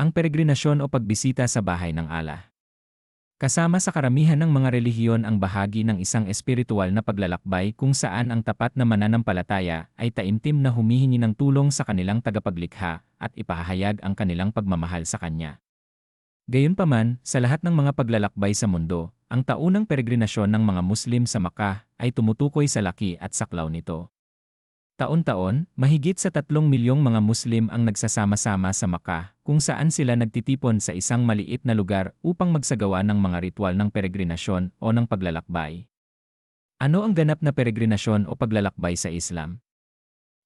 Ang peregrinasyon o pagbisita sa bahay ng Allah. Kasama sa karamihan ng mga relihiyon ang bahagi ng isang espiritual na paglalakbay kung saan ang tapat na mananampalataya ay taimtim na humihingi ng tulong sa kanilang tagapaglikha at ipahayag ang kanilang pagmamahal sa Kanya. Gayunpaman, sa lahat ng mga paglalakbay sa mundo, ang taunang peregrinasyon ng mga Muslim sa Makkah ay tumutukoy sa laki at saklaw nito. Taon-taon, mahigit sa tatlong milyong mga Muslim ang nagsasama-sama sa Makkah, kung saan sila nagtitipon sa isang maliit na lugar upang magsagawa ng mga ritual ng peregrinasyon o ng paglalakbay. Ano ang ganap na peregrinasyon o paglalakbay sa Islam?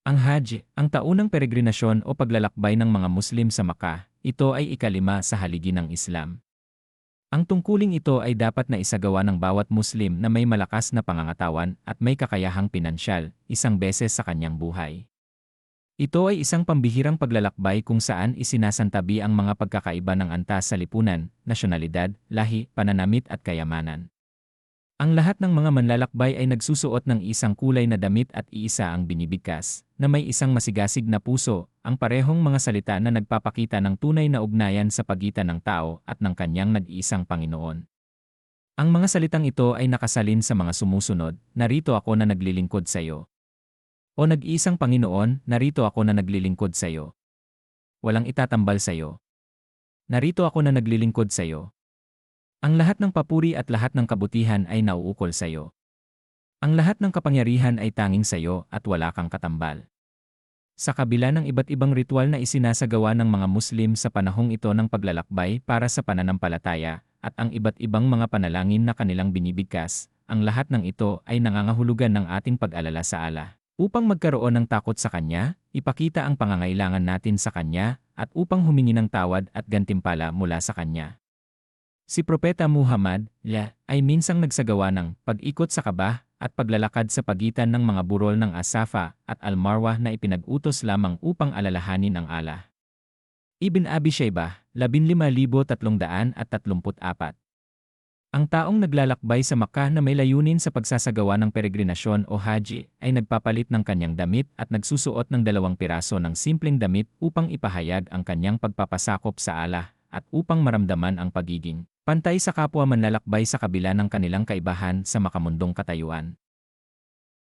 Ang Hajj, ang taunang peregrinasyon o paglalakbay ng mga Muslim sa Makkah, ito ay ikalima sa haligi ng Islam. Ang tungkuling ito ay dapat na isagawa ng bawat Muslim na may malakas na pangangatawan at may kakayahang pinansyal, isang beses sa kanyang buhay. Ito ay isang pambihirang paglalakbay kung saan isinasantabi ang mga pagkakaiba ng antas sa lipunan, nasyonalidad, lahi, pananamit at kayamanan. Ang lahat ng mga manlalakbay ay nagsusuot ng isang kulay na damit at iisa ang binibigkas, na may isang masigasig na puso, ang parehong mga salita na nagpapakita ng tunay na ugnayan sa pagitan ng tao at ng kanyang nag-iisang Panginoon. Ang mga salitang ito ay nakasalin sa mga sumusunod, narito ako na naglilingkod sa iyo. O nag-iisang Panginoon, narito ako na naglilingkod sa iyo. Walang itatambal sa iyo. Narito ako na naglilingkod sa iyo. Ang lahat ng papuri at lahat ng kabutihan ay nauukol sa iyo. Ang lahat ng kapangyarihan ay tanging sa iyo at wala kang katambal. Sa kabila ng iba't ibang ritual na isinasagawa ng mga Muslim sa panahong ito ng paglalakbay para sa pananampalataya, at ang iba't ibang mga panalangin na kanilang binibigkas, ang lahat ng ito ay nangangahulugan ng ating pag-alala sa Allah. Upang magkaroon ng takot sa Kanya, ipakita ang pangangailangan natin sa Kanya, at upang humingi ng tawad at gantimpala mula sa Kanya. Si Propeta Muhammad, ya, ay minsang nagsagawa ng pag-ikot sa kabah at paglalakad sa pagitan ng mga burol ng Asafa at Al-Marwah na ipinag-utos lamang upang alalahanin ang Allah. Ibn Abi Shaybah, 15,334 Ang taong naglalakbay sa Makkah na may layunin sa pagsasagawa ng peregrinasyon o haji ay nagpapalit ng kanyang damit at nagsusuot ng dalawang piraso ng simpleng damit upang ipahayag ang kanyang pagpapasakop sa Allah at upang maramdaman ang pagiging Pantay sa kapwa manlalakbay sa kabila ng kanilang kaibahan sa makamundong katayuan.